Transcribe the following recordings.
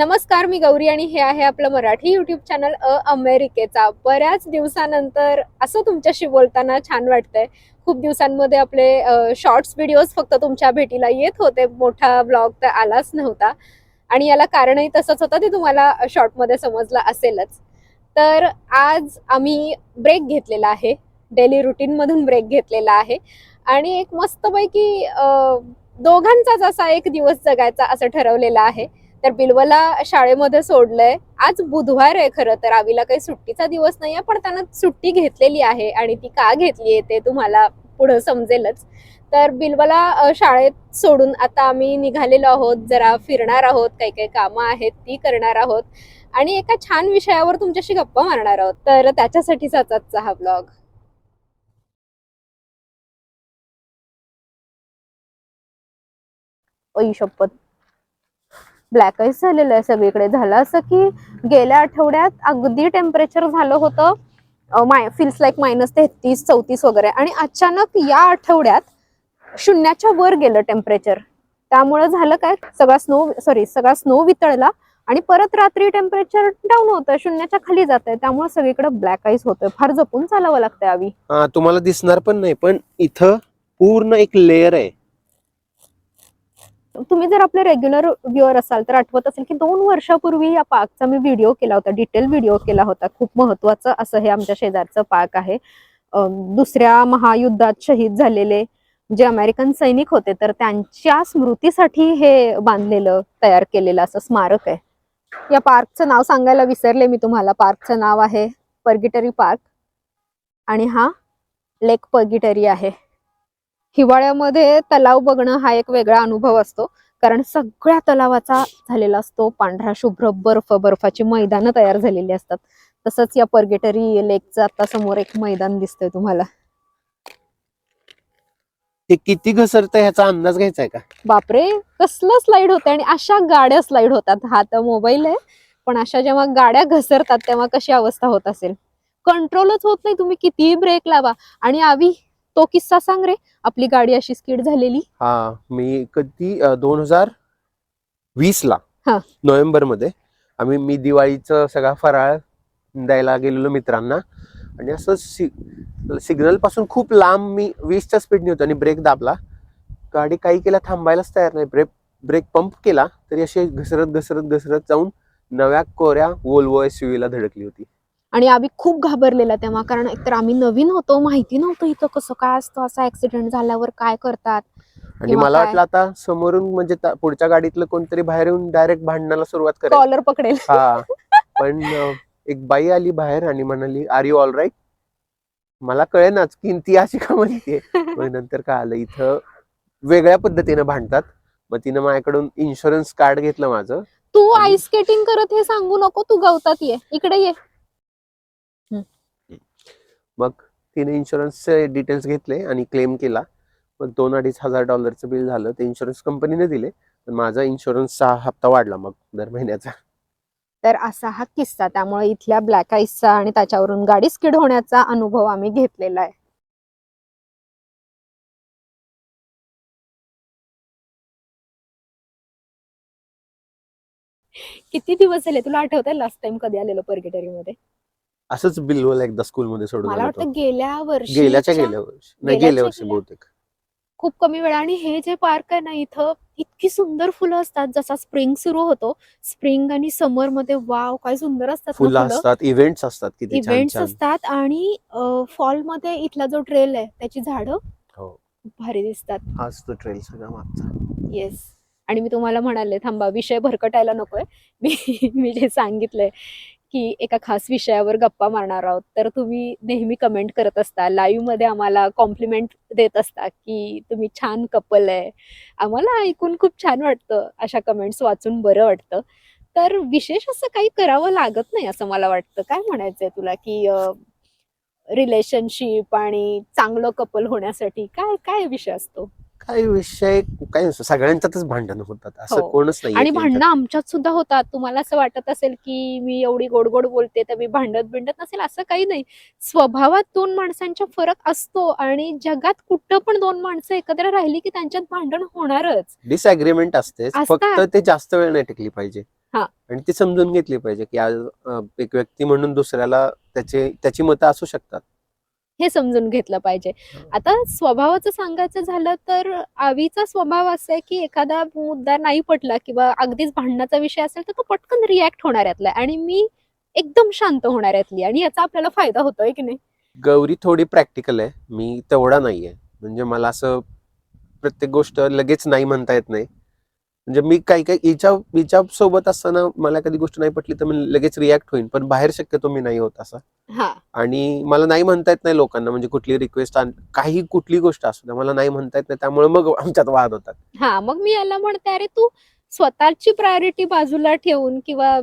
नमस्कार मी गौरी आणि हे आहे आपलं मराठी युट्यूब चॅनल अ अमेरिकेचा. बऱ्याच दिवसानंतर असं तुमच्याशी बोलताना छान वाटतंय. खूप दिवसांमध्ये आपले शॉर्ट्स व्हिडिओज फक्त तुमच्या भेटीला येत होते. मोठा ब्लॉग तर आलाच नव्हता. आणि याला कारणही तसंच होतं ते तुम्हाला शॉर्टमध्ये समजलं असेलच. तर आज आम्ही ब्रेक घेतलेला आहे. डेली रुटीनमधून ब्रेक घेतलेला आहे. आणि एक मस्तपैकी दोघांचाच असा एक दिवस जगायचा असं ठरवलेलं आहे. तर बिलवला शाळेमध्ये सोडलंय. आज बुधवार आहे खरं तर. आवीला काही सुट्टीचा दिवस नाहीये पण त्यानं सुट्टी घेतलेली आहे आणि ती का घेतली ते तुम्हाला पुढं समजेलच. तर बिलवला शाळेत सोडून आता आम्ही निघालेलो आहोत. जरा फिरणार आहोत काही काही कामं आहेत ती करणार आहोत. आणि एका छान विषयावर तुमच्याशी गप्पा मारणार आहोत. तर त्याच्यासाठीच आजचा हा ब्लॉग. शपथ. ब्लॅक आईस झालेलं आहे सगळीकडे. झालं असं की गेल्या आठवड्यात अगदी टेम्परेचर झालं होतं माय फील्स लाईक मायनस तेहतीस चौतीस वगैरे. आणि अचानक या आठवड्यात शून्याच्या वर गेलं टेम्परेचर त्यामुळे झालं काय? सगळा स्नो सॉरी सगळा स्नो वितळला आणि परत रात्री टेम्परेचर डाऊन होतं शून्याच्या खाली जात आहे त्यामुळे सगळीकडे ब्लॅक आईस होतोय. फार जपून चालावं लागतंय आवी. तुम्हाला दिसणार पण नाही पण इथं पूर्ण एक लेअर आहे. तुम्ही जर आपले रेग्युलर व्ह्युअर असाल तर आठवत असेल की दोन वर्षापूर्वी या पार्कचा मी व्हिडिओ केला होता डिटेल व्हिडिओ केला होता. खूप महत्वाचं असं हे आमच्या शेजारचं पार्क आहे. दुसऱ्या महायुद्धात शहीद झालेले जे अमेरिकन सैनिक होते तर त्यांच्या स्मृतीसाठी हे बांधलेलं तयार केलेलं असं स्मारक आहे. या पार्कचं नाव सांगायला विसरले मी तुम्हाला. पार्कचं नाव आहे पर्गिटरी पार्क. आणि हा लेक पर्गिटरी आहे. हिवाळ्यामध्ये तलाव बघणं हा एक वेगळा अनुभव असतो. कारण सगळ्या तलावाचा झालेला असतो पांढरा शुभ्र बर्फ बर्फाची मैदानं तयार झालेली असतात. तसंच या पर्गेटरी लेकचं आता समोर एक मैदान दिसतंय तुम्हाला. ते किती घसरतं ह्याचा अंदाज घ्यायचा आहे का? बापरे! कसलं स्लाइड होतं आणि अशा गाड्या स्लाइड होतात. हा तर मोबाईल आहे. पण अशा जेव्हा गाड्या घसरतात तेव्हा कशी अवस्था होत असेल? कंट्रोलच होत नाही. तुम्ही कितीही ब्रेक लावा. आणि आवी तो किस्सा सांग रे. आपली गाडी अशी स्किड झालेली. हा मी कधी दोन हजार वीस ला हा. नोव्हेंबरमध्ये आम्ही मी दिवाळीचं सगळा फराळ द्यायला गेलेलो मित्रांना. आणि असं सिग्नलपासून खूप लांब मी वीसच्या स्पीडने होतो आणि ब्रेक दाबला. गाडी काही केला थांबायलाच तयार नाही. ब्रेक ब्रेक पंप केला तरी अशी घसरत घसरत घसरत जाऊन नव्या कोऱ्या वोल्वो एस ला धडकली होती. आणि आम्ही खूप घाबरलेला तेव्हा कारण एकतर आम्ही नवीन होतो माहिती नव्हतं इथं कसं काय असतं असा ऍक्सिडेंट झाल्यावर काय करतात आणि मला? वाटलं आता समोरून म्हणजे पुढच्या गाडीतलं कोणतरी बाहेर येऊन डायरेक्ट भांडणाला सुरुवात करेल. कॉलर पकडेल. हा. पण एक बाई आली बाहेर आणि म्हणाली आर यू ऑल राईट मला कळेनाच की ती अशी का म्हणते? मग नंतर काय आलं इथं वेगळ्या पद्धतीने भांडतात. मग तिनं माझ्याकडून इन्शुरन्स कार्ड घेतलं माझं. तू आईस स्केटिंग करत हे सांगू नको तू गवतात ये. इकडे ये. मग तिने इन्शुरन्सचे डिटेल्स घेतले आणि क्लेम केला. मग दोन अडीच हजार डॉलरचं बिल झालं. ते इन्शुरन्स कंपनीने दिले. पण माझा इन्शुरन्सचा हप्ता वाढला मग दर महिन्याचा. तर असा हा किस्सा. त्यामुळे इथल्या ब्लॅक आईसचा आणि त्याच्यावरून गाडी स्किड होण्याचा अनुभव आम्ही घेतलेला आहे. किती दिवस झाले? तुला आठवतंय लास्ट टाइम कधी आलेलो पर्गेटरी मध्ये असंच बिलवल एकदा स्कूलमध्ये सोडून मला. वाटतं गेल्या वर्षी गेल्याच्या गेल्या वर्षी नाही गेल्याच्या गेल्या वर्षी गेल्या- बहुतेक. खूप कमी वेळा. आणि हे जे पार्क आहे ना इथं इतकी सुंदर फुलं असतात. जसा स्प्रिंग सुरू होतो स्प्रिंग आणि समरमध्ये वाव काय सुंदर असतात ना फुलं फुलं. असतात इव्हेंट्स असतात किती छान इव्हेंट्स छान. असतात आणि फॉलमध्ये इथला जो ट्रेल आहे त्याची झाडं हो. खूप भारी दिसतात. हाच तो ट्रेल सगळा मागचा. येस आणि मी तुम्हाला म्हणाले थांबा विषय भरकटायला नकोय. मी मी जे सांगितलंय की एका खास विषयावर गप्पा मारणार आहोत. तर तुम्ही नेहमी कमेंट करत असता. लाईव्हमध्ये आम्हाला कॉम्प्लिमेंट देत असता की तुम्ही छान कपल आहे. आम्हाला ऐकून खूप छान वाटतं. अशा कमेंट्स वाचून बरं वाटतं. तर विशेष असं काही करावं लागत नाही असं मला वाटतं. काय म्हणायचंय तुला की रिलेशनशिप आणि चांगलं कपल होण्यासाठी? काय काय विषय असतो? काय विषय काय नसतं. सगळ्यांच्यातच भांडण होतात. असं हो. कोणच नाही आणि भांडणं आमच्यात सुद्धा होतात. तुम्हाला असं वाटत असेल की मी एवढी गोड गोड बोलते तर मी भांडत बिंडत नसेल? असं काही नाही. स्वभावात दोन माणसांचा फरक असतो आणि जगात कुठं पण दोन माणसं एकत्र राहिली की त्यांच्यात भांडण होणारच. डिसअग्रीमेंट असते असतात. फक्त ते जास्त वेळ नाही टिकली पाहिजे. हा. आणि ती समजून घेतली पाहिजे की आज अं, एक व्यक्ती म्हणून दुसऱ्याला त्याचे त्याची मतं असू शकतात. हे समजून घेतलं पाहिजे. आता स्वभावाचं सांगायचं झालं तर आवीचा स्वभाव असा आहे की एखादा मुद्दा नाही पटला किंवा अगदीच भांडणाचा विषय असेल तर तो पटकन रिॲक्ट होणाऱ्यातला आहे. आणि मी एकदम शांत होणाऱ्यातली आणि याचा आपल्याला फायदा होतोय की नाही? गौरी थोडी प्रॅक्टिकल आहे. मी तेवढा नाहीये. म्हणजे मला असं प्रत्येक गोष्ट लगेच नाही म्हणता येत नाही. म्हणजे मी काही काही हिच्या हिच्या सोबत असताना मला कधी गोष्ट नाही पटली तर मी लगेच रिॲक्ट होईन. पण बाहेर शक्यतो मी नाही होत असा. हा. आणि मला नाही म्हणता येत नाही लोकांना म्हणजे कुठली रिक्वेस्ट काही कुठली गोष्ट असू द्या मला नाही म्हणता येत नाही. त्यामुळे मग आमच्यात वाद होतात. हा मग मी याला म्हणते अरे तू स्वतःची प्रायोरिटी बाजूला ठेवून किंवा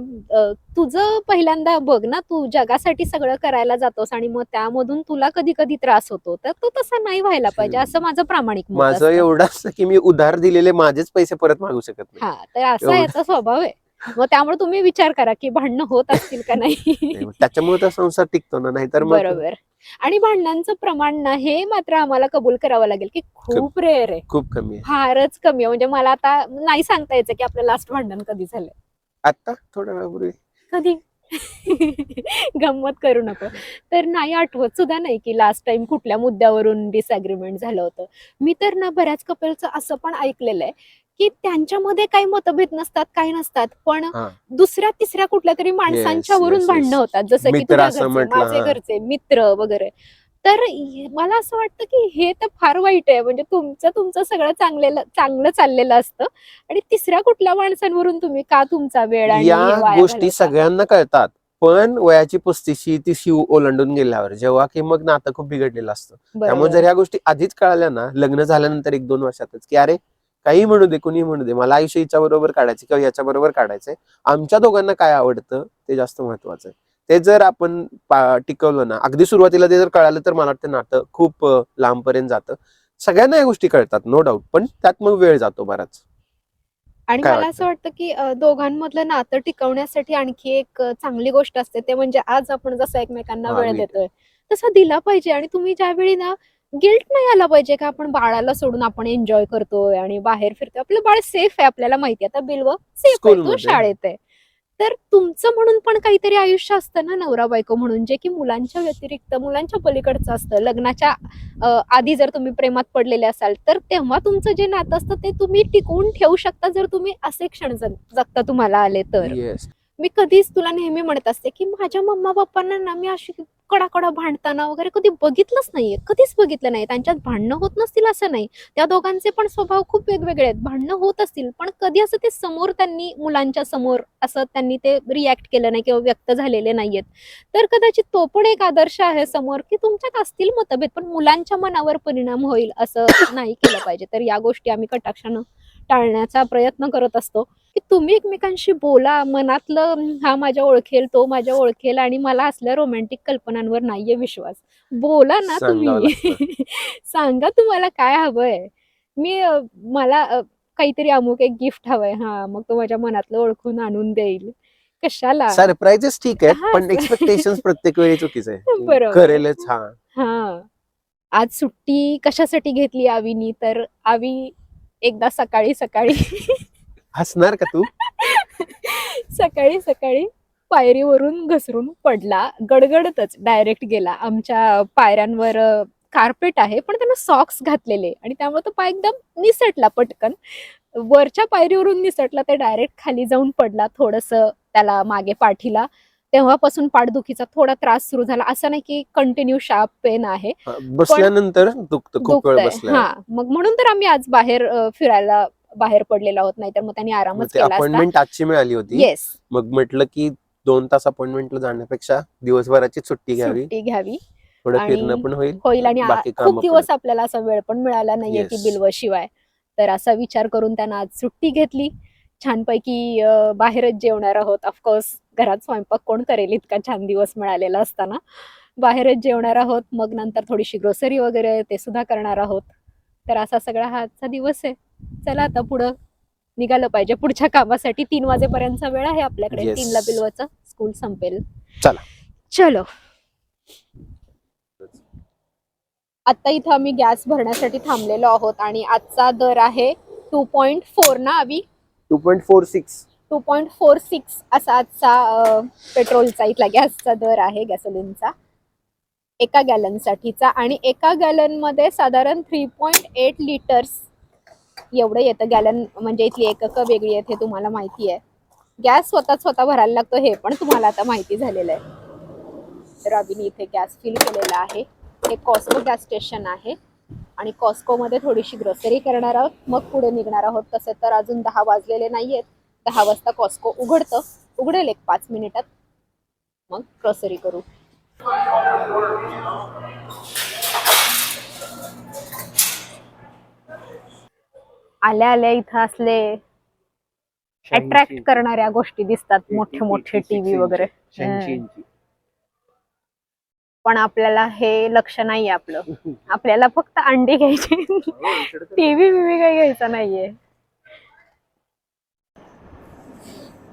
तुझं पहिल्यांदा बघ ना तू जगासाठी सगळं करायला जातोस आणि मग त्यामधून तुला कधी कधी त्रास होतो तर तो तसा नाही व्हायला पाहिजे असं माझं प्रामाणिक मत माझं. एवढं असतं की मी उधार दिलेले माझेच पैसे परत मागू शकत नाही. हा तर असा. याचा स्वभाव आहे. मग त्यामुळे तुम्ही विचार करा की भांडणं होत असतील का नाही? त्याच्यामुळे तर संसार टिकतो ना नाहीतर बरोबर. आणि भांडणांचं प्रमाण ना हे मात्र आम्हाला कबूल करावं लागेल की खूप रेअर आहे. खूप कमी आहे. फारच कमी आहे. म्हणजे मला आता नाही सांगता यायचं की आपलं लास्ट भांडण कधी झालंय. आता? थोड्या वेळापूर्वी. कधी? गंमत करू नको. तर नाही आठवत सुद्धा नाही की लास्ट टाइम कुठल्या मुद्द्यावरून डिसअग्रीमेंट झालं होतं. मी तर ना बऱ्याच कपलचं असं पण ऐकलेलं आहे की त्यांच्यामध्ये काही मतभेद नसतात काही नसतात पण हा. दुसऱ्या तिसऱ्या कुठल्या तरी माणसांच्या yes, वरून yes. भांडणं होतात जसं की मित्र तुझ्या असं घरचे म्हटलं, माझे हा. घरचे मित्र वगैरे तर हे- मला असं वाटतं की हे तर फार वाईट आहे म्हणजे तुमचं तुमचं सगळं चांगलेलं चांगलं चाललेलं असतं आणि तिसऱ्या कुठल्या माणसांवरून तुम्ही का तुमचा वेळ आणि या वाया गोष्टी घालवता? सगळ्यांना कळतात पण वयाची पस्तीशी ती शिव ओलांडून गेल्यावर जेव्हा की मग नातं खूप बिघडलेलं असतं त्यामुळे बरोबर. जर ह्या गोष्टी आधीच कळाल्या ना लग्न झाल्यानंतर एक दोन वर्षातच की अरे काही म्हणू दे कुणी म्हणू दे मला आयुष्य हिच्या बरोबर काढायचे किंवा याच्या बरोबर काढायचंय आमच्या दोघांना काय आवडतं ते जास्त महत्वाचं आहे ते जर आपण टिकवलं ना अगदी सुरुवातीला ते जर कळालं तर मला वाटतं नातं खूप लांबपर्यंत जातं सगळ्यांना या गोष्टी कळतात नो डाऊट पण त्यात मग वेळ जातो बराच आणि मला? असं वाटतं की दोघांमधलं नातं टिकवण्यासाठी आणखी एक चांगली गोष्ट असते ते म्हणजे आज आपण जसं एकमेकांना वेळ. देतोय तसा दिला पाहिजे आणि तुम्ही ज्यावेळी ना गिल्ट नाही आला पाहिजे का? आपण बाळाला सोडून आपण एन्जॉय करतोय आणि बाहेर फिरतोय. आपलं बाळ सेफ आहे आपल्याला माहिती आता बिल्व सेफ आहे तो. शाळेत आहे. तर तुमचं म्हणून पण काहीतरी आयुष्य असतं ना नवरा बायको म्हणून जे की मुलांच्या व्यतिरिक्त मुलांच्या पलीकडचं असतं. लग्नाच्या आधी जर तुम्ही प्रेमात पडलेले असाल तर तेव्हा तुमचं जे नातं असतं ते तुम्ही टिकवून ठेवू शकता जर तुम्ही असे क्षण जग- जगता तुम्हाला आले तर. मी कधीच तुला नेहमी म्हणत असते की माझ्या मम्मा पप्पांना ना मी अशी कडाकडा भांडताना वगैरे कधी बघितलंच नाहीये. कधीच बघितलं नाही. त्यांच्यात भांडणं होत नसतील असं नाही. त्या दोघांचे पण स्वभाव खूप वेगवेगळे आहेत. भांडणं होत असतील पण कधी असं ते समोर त्यांनी मुलांच्या समोर असं त्यांनी ते रिॲक्ट केलं नाही किंवा व्यक्त झालेले नाहीयेत. तर कदाचित तो पण एक आदर्श आहे समोर की तुमच्यात असतील मतभेद पण मुलांच्या मनावर परिणाम होईल असं नाही केलं पाहिजे. तर या गोष्टी आम्ही कटाक्षानं टाळण्याचा प्रयत्न करत असतो. तुम्ही एकमेकांशी बोला मनातलं "हं, माझ्या ओळखेल तो माझ्या ओळखेल आणि मला असल्या रोमॅन्टिक कल्पनांवर नाहीये विश्वास. बोला ना तुम्ही. सांगा तुम्हाला काय हवंय? मी मला काहीतरी अमुक एक गिफ्ट हवंय. हा मग तो माझ्या मनातलं ओळखून आणून देईल. कशाला? सरप्राईजेस ठीक आहेत हा, पण. एक्सपेक्टेशन प्रत्येक वेळी चुकीचं आहे. बरोबर. हा. हा. आज सुट्टी कशासाठी घेतली आवीनी? तर आवी एकदा सकाळी सकाळी. हसणार का तू? सकाळी सकाळी पायरीवरून घसरून पडला. गडगडतच डायरेक्ट गेला. आमच्या पायऱ्यांवर कार्पेट आहे पण त्यानं सॉक्स घातलेले. आणि त्यामुळे तो पाय एकदम निसटला पटकन. वरच्या पायरीवरून निसटला ते डायरेक्ट खाली जाऊन पडला थोडस त्याला मागे पाठीला. तेव्हापासून पाठदुखीचा थोडा त्रास सुरू झाला. असं नाही की कंटिन्यू शार्प पेन आहे. हा, बसल्यानंतर दुखतं खूप वेळ दुखतंय. बसल्या हा मग म्हणून तर आम्ही आज बाहेर फिरायला बाहेर पडलेलो आहोत नाहीतर मग त्यांनी आरामच केला अपॉइंटमेंट आजची मिळाली होती? येस मग म्हटलं की दोन तास अपॉइंटमेंटला जाण्यापेक्षा दिवसभराची सुट्टी घ्यावी. सुट्टी घ्यावी. थोडं आणि फिरणं पण होईल. होईल आणि खूप दिवस आपल्याला असा वेळ पण मिळाला नाहीये की. बिलव शिवाय. तर असा विचार करून त्यांना आज सुट्टी घेतली. छानपैकी बाहेरच जेवणार आहोत. ऑफकोर्स घरात स्वयंपाक कोण करेल इतका छान दिवस मिळालेला असताना. बाहेरच जेवणार आहोत. मग नंतर थोडीशी ग्रोसरी वगैरे ते सुद्धा करणार आहोत. तर असा सगळा हा आजचा दिवस आहे. चला आता पुढं निघालं पाहिजे. पुढच्या कामासाठी तीन वाजेपर्यंतचा वेळ आहे आपल्याकडे. Yes. तीनला बिलवाचं स्कूल संपेल. चला. चलो. आता इथं आम्ही गॅस भरण्यासाठी थांबलेलो आहोत आणि आजचा दर आहे टू पॉइंट फोर ना आवी? Two point four six two point four six असा आजचा अ, पेट्रोलचा इथला गॅसचा दर आहे गॅसोलिनचा एका गॅलनसाठीचा आणि एका गॅलनमध्ये साधारण थ्री पॉईंट एट लिटर्स एवढं येतं. गॅलन म्हणजे इथली एक वेगळी आहेत हे तुम्हाला माहिती आहे. गॅस स्वतः स्वतः भरायला लागतो हे पण तुम्हाला आता माहिती झालेलं आहे. तर अभिनी इथे गॅस फिल केलेला आहे. हे कॉस्को गॅस स्टेशन आहे. आणि कॉस्कोमध्ये थोडीशी ग्रोसरी करणार आहोत. मग पुढे निघणार आहोत. तसे तर अजून दहा वाजलेले नाही आहेत दहा वाजता कॉस्को उघडतं. उघडेल एक पाच मिनिटात. मग ग्रोसरी करू. आल्या आल्या इथं असले अट्रॅक्ट करणाऱ्या गोष्टी दिसतात मोठे मोठे टीव्ही वगैरे. पण आपल्याला हे लक्ष नाहीये आपलं. आपल्याला फक्त अंडी घ्यायची. टीव्ही बिव्ही काही घ्यायचा नाहीये.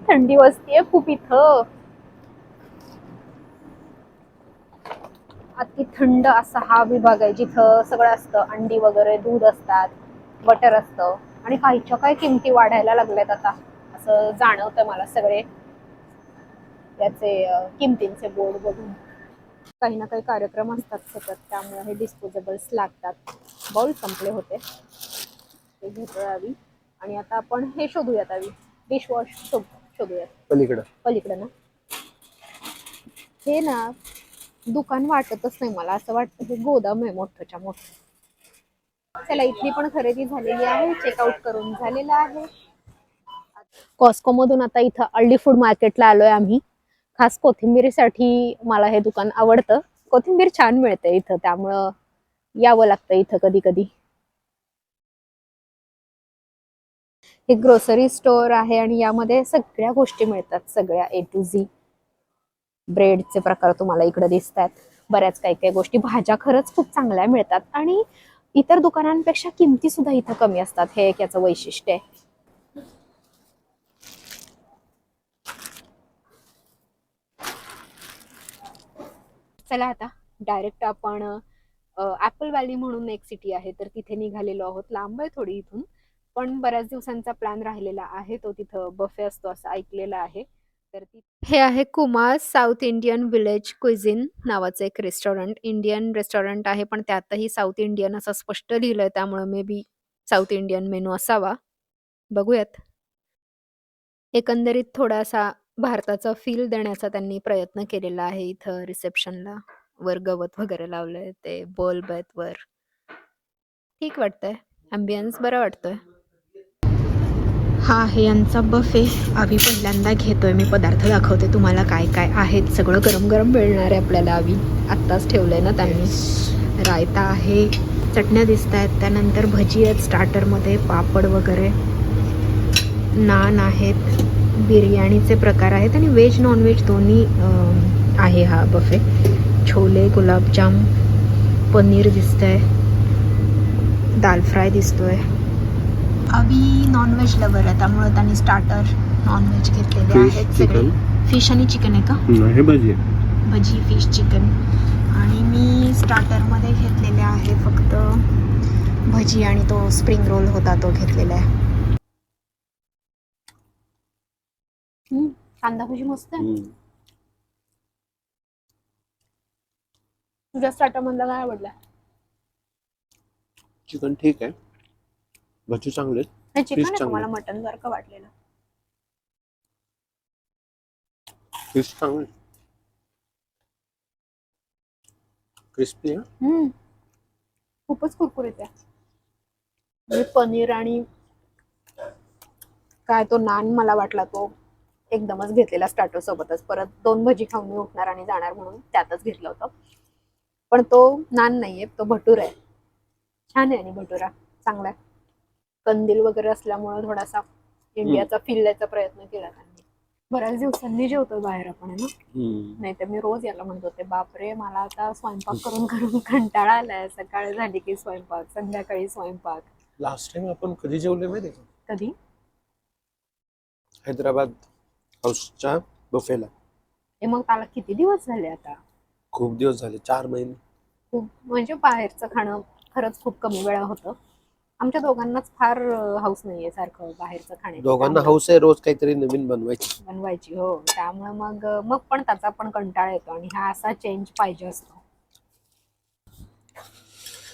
थंडी वाजतीये खूप इथं. अति थंड असा हा विभाग आहे जिथं सगळं असतं अंडी वगैरे दूध असतात. बटर असतं. आणि काहीच्या काही किमती वाढायला लागल्यात आता? असं जाणवतं मला सगळे. याचे किमतींचे बोर्ड बघून. काही ना काही कार्यक्रम असतात सतत. त्यामुळे हे डिस्पोजेबल्स लागतात. बाउल संपले होते. ते आणि आता आपण हे शोधूयात आम्ही. डिशवॉश शोध शोधूयात. पलीकडं. पलीकडे ना? हे ना दुकान वाटतच नाही मला. असं वाटतं हे गोदाम आहे मोठंच्या मोठं. चला इथली पण खरेदी झालेली आहे. चेकआउट करून झालेलं आहे. कॉस्को मधून आता इथं अल्डी फूड मार्केटला आलोय आम्ही. खास कोथिंबीरीसाठी मला हे दुकान आवडतं. कोथिंबीर छान मिळते इथं त्यामुळं यावं लागतं इथं कधी कधी हे ग्रोसरी स्टोअर आहे आणि यामध्ये सगळ्या गोष्टी मिळतात सगळ्या ए टू झी ब्रेडचे प्रकार तुम्हाला इकडे दिसतात बऱ्याच काही काही गोष्टी. भाज्या खरंच खूप चांगल्या मिळतात. आणि इतर दुकानांपेक्षा किमती सुद्धा इथं कमी असतात. हे एक याचं वैशिष्ट्य आहे. चला आता डायरेक्ट आपण ऍपल व्हॅली म्हणून एक सिटी आहे तर तिथे निघालेलो आहोत. लांब आहे थोडी इथून पण बऱ्याच दिवसांचा प्लॅन राहिलेला आहे. तो तिथं बफे असतो असं ऐकलेलं आहे. तर ती हे आहे Kumar South Indian village cuisine नावाचं एक रेस्टॉरंट इंडियन रेस्टॉरंट आहे पण त्यातही साऊथ इंडियन असं स्पष्ट लिहिलंय त्यामुळे may be South Indian menu असावा. बघूयात. एकंदरीत थोडासा भारताचा फील देण्याचा त्यांनी प्रयत्न केलेला आहे इथं रिसेप्शनला वर गवत वगैरे लावलंय ते बल्ब आहेत वर. ठीक वाटतंय. अँबियन्स बरं वाटतोय. हा आहे यांचा बफे आम्ही पहिल्यांदा घेतोय. मी पदार्थ दाखवते तुम्हाला काय काय आहेत. सगळं गरम गरम मिळणार आहे आपल्याला. आम्ही आत्ताच ठेवलंय ना त्यांनी. रायता आहे. चटण्या दिसत आहेत त्यानंतर भजी आहेत स्टार्टरमध्ये. पापड वगैरे. नान आहेत. बिर्याणीचे प्रकार आहेत आणि व्हेज नॉनव्हेज दोन्ही आहे हा बफे छोले गुलाबजाम पनीर दिसतंय. दाल फ्राय दिसतोय. अभि नॉनव्हेज लवर आहे त्यामुळे त्यांनी स्टार्टर नॉनव्हेज घेतलेले Fish, आहेत सगळे. chicken. फिश आणि चिकन आहे का? हे भाजी भजी फिश चिकन आणि मी स्टार्टरमध्ये घेतलेले आहे फक्त भजी आणि तो स्प्रिंग रोल होता तो घेतलेला आहे. हम्म, कांदा भजी मस्त आहे. तुझ्या स्टार्टर मधला काय आवडला? चिकन ठीक आहे. भजी चांगले चिकन आहे. मला मटन सारखं वाटलेलं. फिश चांगले क्रिस्पी आहे. हम्म. खूपच कुरकुरीत आहे. म्हणजे पनीर आणि काय तो नान मला वाटला तो एकदमच घेतलेला स्टार्टर सोबतच परत दोन भजी खाऊन मी उठणार आणि जाणार म्हणून त्यातच घेतलं होतं. पण तो नान नाहीये तो भटूर आहे. छान आहे आणि भटुरा चांगला आहे. कंदील वगैरे असल्यामुळे थोडासा इंडियाचा फील द्यायचा प्रयत्न केला त्यांनी. बऱ्याच दिवसांनी जेवतो बाहेर आपण ना? नाही तर मी रोज याला म्हणत होते बापरे मला आता स्वयंपाक करून करून कंटाळा आलाय. सकाळ झाली की स्वयंपाक संध्याकाळी स्वयंपाक. लास्ट टाइम आपण कधी जेवले माहिती का? कधी? हैदराबाद हाऊसच्या बफेला हे मग त्याला किती दिवस झाले आता? खूप दिवस झाले चार महिने. खूप म्हणजे बाहेरचं खाणं खरंच खूप कमी वेळा होतं. आमच्या दोघांनाच फार हाऊस नाहीये सारखं बाहेरचं खाण्याची. दोघांना हौस आहे रोज काहीतरी नवीन बनवायची. बनवायची हो. त्यामुळे मग मग पण त्याचा पण कंटाळा येतो आणि हा असा चेंज पाहिजे असतो.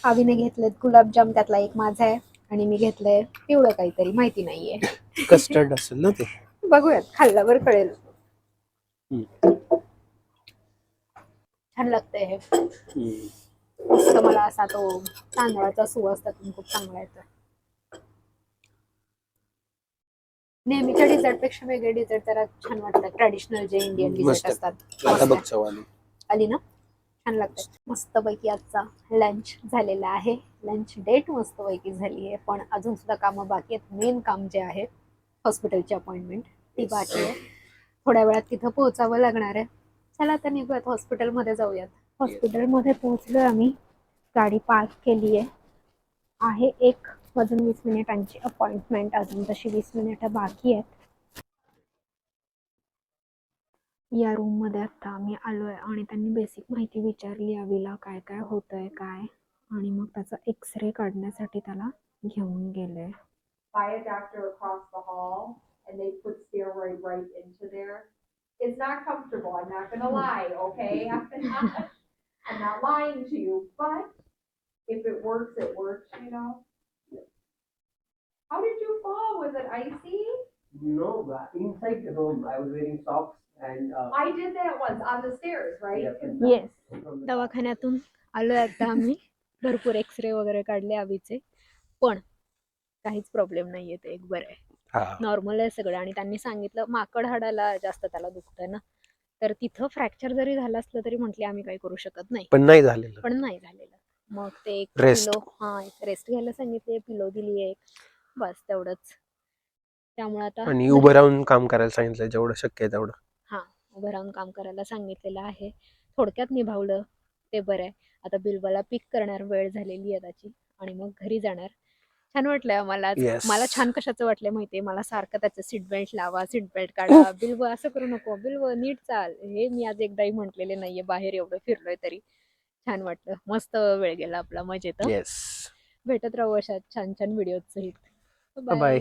आवीने घेतलेत गुलाबजाम त्यातला एक माझा आहे आणि मी घेतलंय पिवळं काहीतरी माहिती नाहीये. कस्टर्ड असेल ना ते? बघूयात खाल्ल्यावर कळेल. हम्म. छान लागतंय हे. हम्म. मस्त मला असा तो तांदळाचा सुवास त्यातून खूप चांगला येतो. नेहमीच्या डिझर्टपेक्षा वेगळे डिझर्ट जरा छान वाटतात. ट्रॅडिशनल जे इंडियन मस्त. डिझर्ट असतात मस्त. आली ना? छान लागतात. मस्तपैकी आजचा लंच झालेला आहे. लंच डेट मस्तपैकी झाली आहे. पण अजून सुद्धा कामं बाकी आहेत. मेन काम जे आहे हॉस्पिटलची अपॉइंटमेंट ती बाकी आहे. थोड्या वेळात तिथं पोहोचावं लागणार आहे. चला आता निघूयात. हॉस्पिटलमध्ये जाऊयात. हॉस्पिटलमध्ये पोहोचलोय आम्ही. गाडी पार्क केली आहे आहे एक वाजून वीस मिनिटांची अपॉइंटमेंट अजून तशी वीस मिनिटं बाकी आहेत. या रूममध्ये आता आम्ही आलोय आणि त्यांनी बेसिक माहिती विचारली आवीला काय काय होतंय काय? आणि मग त्याचा एक्सरे काढण्यासाठी त्याला घेऊन गेले. By a doctor across the hall and they put steroid right into there. It's not comfortable, I'm not gonna lie, okay? I'm not, lying to you, but if it works, it works, you know? How did you fall? Was it icy? No, inside the room I was wearing socks and uh, I did that once on the stairs, right? Yeah. 'Cause yes दवाखान्यातून आलोय आता आम्ही भरपूर x ray वगैरे काढले आवीचे पण काहीच problem नाहीये ते एक बरं आहे हा. नॉर्मल आहे सगळं आणि त्यांनी सांगितलं माकड हाडाला जास्त त्याला दुखतंय ना तर तिथं फ्रॅक्चर जरी झालं असलं तरी म्हटले आम्ही काही करू शकत नाही. पण नाही झालेलं. पण नाही झालेलं. मग ते एक Rest. पिलो हा एक रेस्ट घ्यायला सांगितले पिलो दिली एक. बस तेवढंच. त्यामुळे आता आणि उभं राहून काम करायला सांगितलं जेवढं शक्य आहे तेवढं. हा उभं राहून काम करायला सांगितलेलं आहे. थोडक्यात निभावलं ते बरं आहे. आता बिलवाला पिक करणार वेळ झालेली आहे त्याची. आणि मग घरी जाणार. छान वाटलंय आम्हाला. आज. Yes. मला छान कशाचं वाटलंय माहितीये? मला सारखं त्याचं सीट बेल्ट लावा सीट बेल्ट काढा. बिलव असं करू नको. बिलव नीट चाल. हे मी आज एकदाही म्हटलेले नाहीये. बाहेर एवढं फिरलोय तरी. छान वाटलं. मस्त वेळ गेला आपला. मजेत. येस भेटत राहू अशा छान छान व्हिडिओ सहित. बाय